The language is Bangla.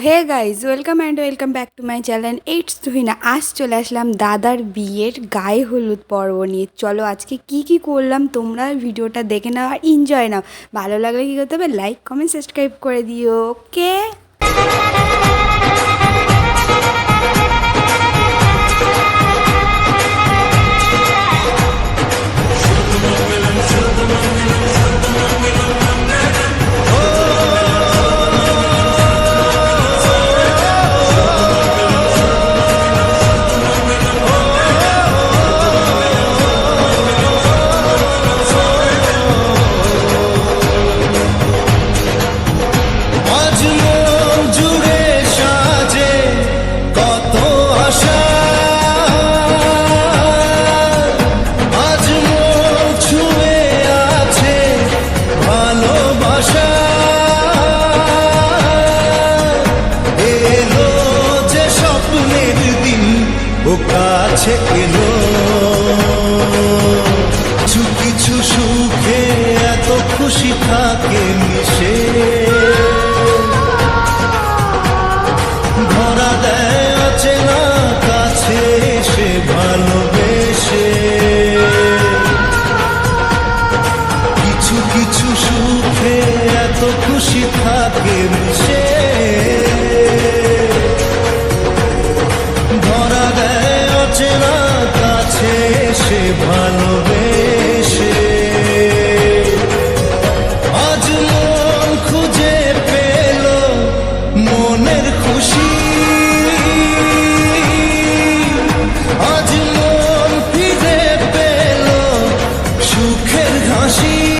Hey guys welcome and welcome back to my channel it's Tuhina আজ চলে আসলাম দাদার বিয়ের গায়ে হলুদ পর্ব নিয়ে। চলো আজকে কি কি করলাম, তোমরা ভিডিওটা দেখে নাও আর এনজয় নাও। ভালো লাগলে কী করতে হবে? লাইক কমেন্ট সাবস্ক্রাইব করে দিও। ওকে স্বপ্নের দিন ও কাছে এলো। কিছু কিছু সুখে এত খুশি থাকে মিশে। ধরা দেয় না কাছে সে ভালোবেসে। কিছু কিছু সুখে এত খুশি থাকে মিশে। দেয় আছে না কাছে সে ভালোবেসে। আজ মন খুঁজে পেল মনের খুশি